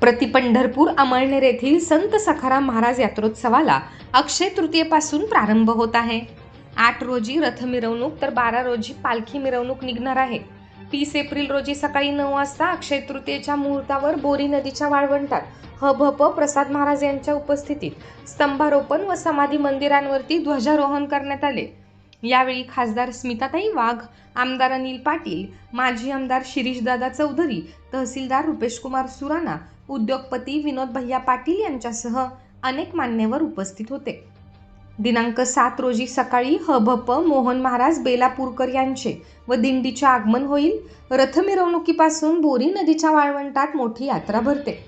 प्रति पंढरपूर अमळनेर येथील संत सखाराम महाराज यात्रोत्सवाला अक्षय तृतीयेपासून प्रारंभ होत आहे. आठ रोजी रथ मिरवणूक तर बारा रोजी पालखी मिरवणूक निघणार आहे. तीस एप्रिल रोजी सकाळी नऊ वाजता अक्षय तृतीयेच्या मुहूर्तावर बोरी नदीच्या वाळवंटात हभप प्रसाद महाराज यांच्या उपस्थितीत स्तंभारोपण व समाधी मंदिरांवरती ध्वजारोहण करण्यात आले. यावेळी खासदार स्मिताताई वाघ आमदार अनिल पाटील माजी आमदार शिरीषदादा चौधरी तहसीलदार रुपेशकुमार सुराणा उद्योगपती विनोद भैया पाटील यांच्यासह अनेक मान्यवर उपस्थित होते. दिनांक सात रोजी सकाळी हभप मोहन महाराज बेलापूरकर यांचे व दिंडीचे आगमन होईल. रथ मिरवणुकीपासून बोरी नदीच्या वाळवंटात मोठी यात्रा भरते.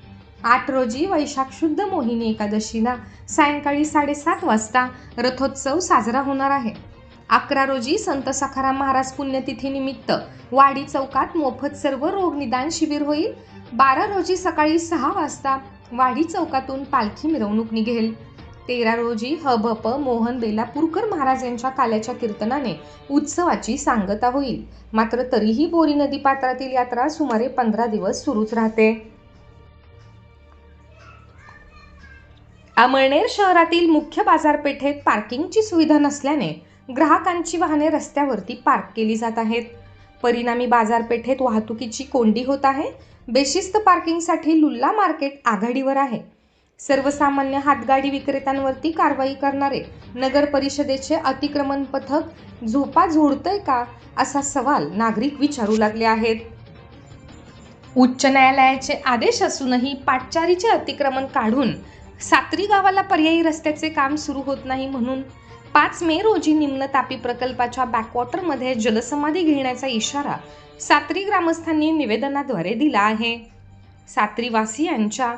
आठ रोजी वैशाख शुद्ध मोहिनी एकादशीला सायंकाळी साडेसात वाजता रथोत्सव साजरा होणार आहे. अकरा रोजी संत सखाराम महाराज पुण्यतिथीनिमित्त वाडी चौकात मोफत सर्व रोग निदान शिबिर होईल. बारा रोजी सकाळी सहा वाजता वाडी चौकातून पालखी मिरवणूक निघेल. तेरा रोजी हभप मोहन बेलापूरकर महाराज यांच्या काल्याच्या कीर्तनाने उत्सवाची सांगता होईल. मात्र तरीही बोरी नदी पात्रातील यात्रा सुमारे पंधरा दिवस सुरूच राहते. अमळनेर शहरातील मुख्य बाजारपेठेत पार्किंगची सुविधा नसल्याने ग्राहकांची वाहने रस्त्यावरती पार्क केली जात आहेत. परिणामी बाजारपेठेत वाहतुकीची कोंडी होत आहे. बेशिस्त पार्किंगसाठी लुल्ला मार्केट आघाडीवर आहे. सर्वसामान्य हातगाडी विक्रेत्यांवरती कारवाई करणारे नगर परिषदेचे अतिक्रमण पथक झोपा झोडतंय का असा सवाल नागरिक विचारू लागले आहेत. उच्च न्यायालयाचे आदेश असूनही पाटचारीचे अतिक्रमण काढून सात्री गावाला पर्यायी रस्त्याचे काम सुरू होत नाही म्हणून पाच मे रोजी निम्न तापी प्रकल्पाच्या बॅकवॉटरमध्ये जलसमाधी घेण्याचा इशारा सात्री ग्रामस्थांनी निवेदनाद्वारे दिला आहे. सात्रीवासियांच्या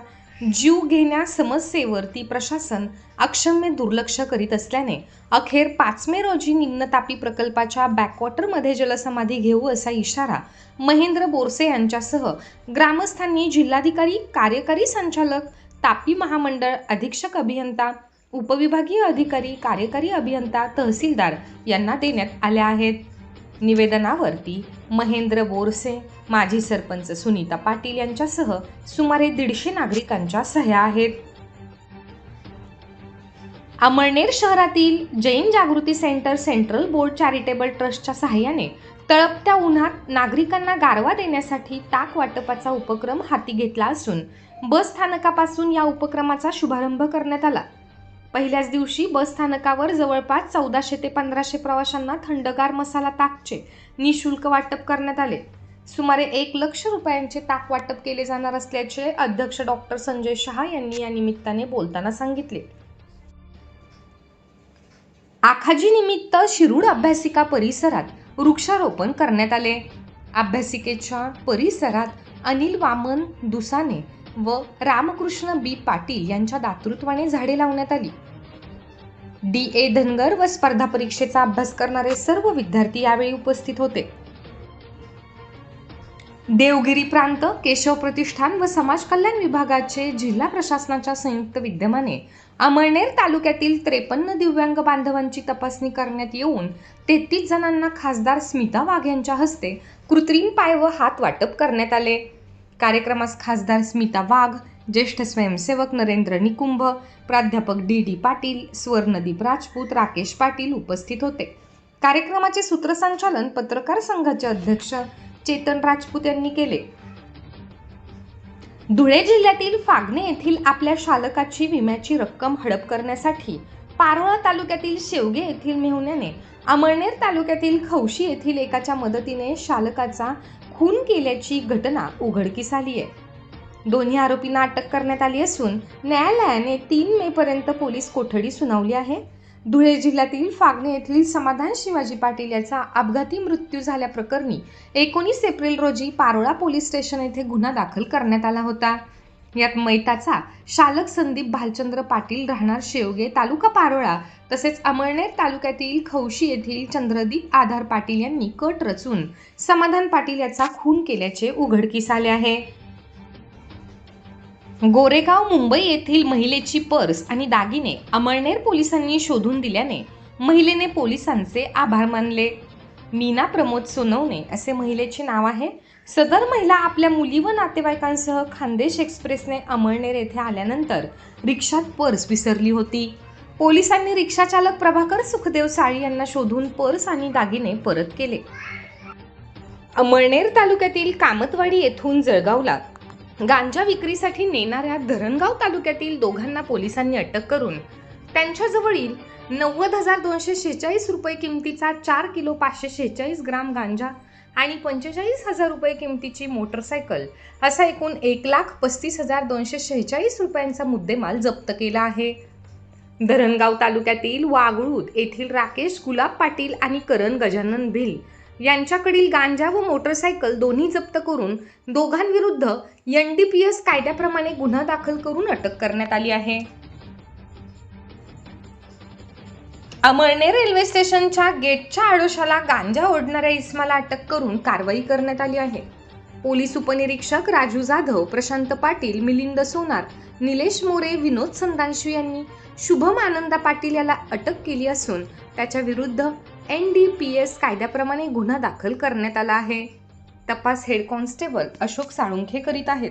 जीव घेण्या समस्येवरती प्रशासन अक्षम्य दुर्लक्ष करीत असल्याने अखेर पाच मे रोजी निम्न तापी प्रकल्पाच्या बॅकवॉटरमध्ये जलसमाधी घेऊ असा इशारा महेंद्र बोरसे यांच्यासह ग्रामस्थांनी जिल्हाधिकारी कार्यकारी संचालक तापी महामंडळ अधीक्षक अभियंता उपविभागीय अधिकारी कार्यकारी अभियंता तहसीलदार यांना देण्यात आल्या आहेत. निवेदनावरती महेंद्र बोरसे माजी सरपंच सुनीता पाटील यांच्यासह सुमारे दीडशे नागरिकांच्या सह्या आहेत. अमळनेर शहरातील Jain Jagruti center central board charitable ट्रस्टच्या सहाय्याने तळपत्या उन्हात नागरिकांना गारवा देण्यासाठी ताक वाटपाचा उपक्रम हाती घेतला असून बस स्थानकापासून या उपक्रमाचा शुभारंभ करण्यात आला. पहिल्याच दिवशी बस स्थानकावर जवळपास चौदाशे ते पंधराशे प्रवाशांना थंडगार मसाला ताकचे निशुल्क वाटप करण्यात आले. सुमारे एक लक्ष रुपयांचे ताक वाटप केले जाणार असल्याचे अध्यक्ष डॉक्टर संजय शहा यांनी या निमित्ताने बोलताना सांगितले. आखाजी निमित्त शिरूड अभ्यासिका परिसरात वृक्षारोपण करण्यात आले. अभ्यासिकेच्या परिसरात अनिल वामन दुसाने व रामकृष्ण बी पाटील यांच्या दातृत्वाने झाडे लावण्यात आली. डी ए धनगर व स्पर्धा परीक्षेचा अभ्यास करणारे सर्व विद्यार्थी यावेळी उपस्थित होते. देवगिरी प्रांत केशव प्रतिष्ठान व समाज कल्याण विभागाचे जिल्हा प्रशासनाच्या संयुक्त विद्यमाने अमळनेर तालुक्यातील त्रेपन्न दिव्यांग बांधवांची तपासणी करण्यात येऊन तेहतीस जणांना खासदार स्मिता वाघ यांच्या हस्ते कृत्रिम पाय व हात वाटप करण्यात आले. कार्यक्रमास खासदार स्मिता वाघ ज्येष्ठ स्वयंसेवक नरेंद्र निकुंभ प्राध्यापक डी डी पाटील स्वर्णदीप राजपूत राकेश पाटील उपस्थित होते. कार्यक्रमाचे सूत्रसंचालन पत्रकार संघाचे अध्यक्ष चेतन राजपूत यांनी केले. धुळे जिल्ह्यातील फागणे येथील आपल्या शालकाची विम्याची रक्कम हडप करण्यासाठी पारोळा तालुक्यातील शेवगे येथील मेहुण्याने अमळनेर तालुक्यातील खौशी येथील एकाच्या मदतीने शालकाचा खून केल्याची घटना उघडकीस आली आहे. दोन्ही आरोपींना अटक करण्यात आली असून न्यायालयाने तीन मे पर्यंत पोलीस कोठडी सुनावली आहे. धुळे जिल्ह्यातील फागणे येथील समाधान शिवाजी पाटील याचा अपघाती मृत्यू झाल्याप्रकरणी एकोणीस एप्रिल रोजी पारोळा पोलीस स्टेशन येथे गुन्हा दाखल करण्यात आला होता. यात मैताचा शालक संदीप भालचंद्र पाटील राहणार शेवगे तालुका पारोळा तसेच अमळनेर तालुक्यातील खौशी येथील चंद्रदीप आधार पाटील यांनी कट रचून समाधान पाटील याचा खून केल्याचे उघडकीस आले आहे. गोरेगाव मुंबई येथील महिलेची पर्स आणि दागिने अमळनेर पोलिसांनी शोधून दिल्याने महिलेने पोलिसांचे आभार मानले. मीना प्रमोद सोनवणे असे महिलेचे नाव आहे. सदर महिला आपल्या मुली व नातेवाईकांसह खानदेश एक्सप्रेसने अमळनेर येथे आल्यानंतर रिक्षात पर्स विसरली होती. पोलिसांनी रिक्षाचालक प्रभाकर सुखदेव साळी यांना शोधून पर्स आणि दागिने परत केले. अमळनेर तालुक्यातील कामतवाडी येथून जळगावला गांजा विक्रीसाठी नेणाऱ्या धरणगाव तालुक्यातील दोघांना पोलिसांनी अटक करून त्यांच्याजवळील नव्वद हजार दोनशे शेहेचाळीस रुपये किमतीचा चार किलो पाचशे शेहेचाळीस ग्राम गांजा आणि पंचेचाळीस हजार रुपये किमतीची मोटरसायकल असा एकूण एक लाख पस्तीस हजार दोनशे शेहेचाळीस रुपयांचा मुद्देमाल जप्त केला आहे. धरणगाव तालुक्यातील वागळूद येथील राकेश गुलाब पाटील आणि करण गजानन भिल यांच्याकडील गांजा व मोटरसायकल दोन्ही जप्त करून दोघांविरुद्ध एन डी पी एस कायद्याप्रमाणे गुन्हा दाखल करून अटक करण्यात आली आहे. अमळनेर रेल्वे स्टेशनच्या गेटच्या आडोशाला गांजा ओढणाऱ्या इस्माला अटक करून कारवाई करण्यात आली आहे. पोलीस उपनिरीक्षक राजू जाधव प्रशांत पाटील मिलिंद सोनार निलेश मोरे विनोद संदांशी यांनी शुभम आनंदा पाटील याला अटक केली असून त्याच्या विरुद्ध एन डी पी एस कायद्याप्रमाणे गुन्हा दाखल करण्यात आला आहे. तपास हेड कॉन्स्टेबल अशोक साळुंखे करीत आहेत.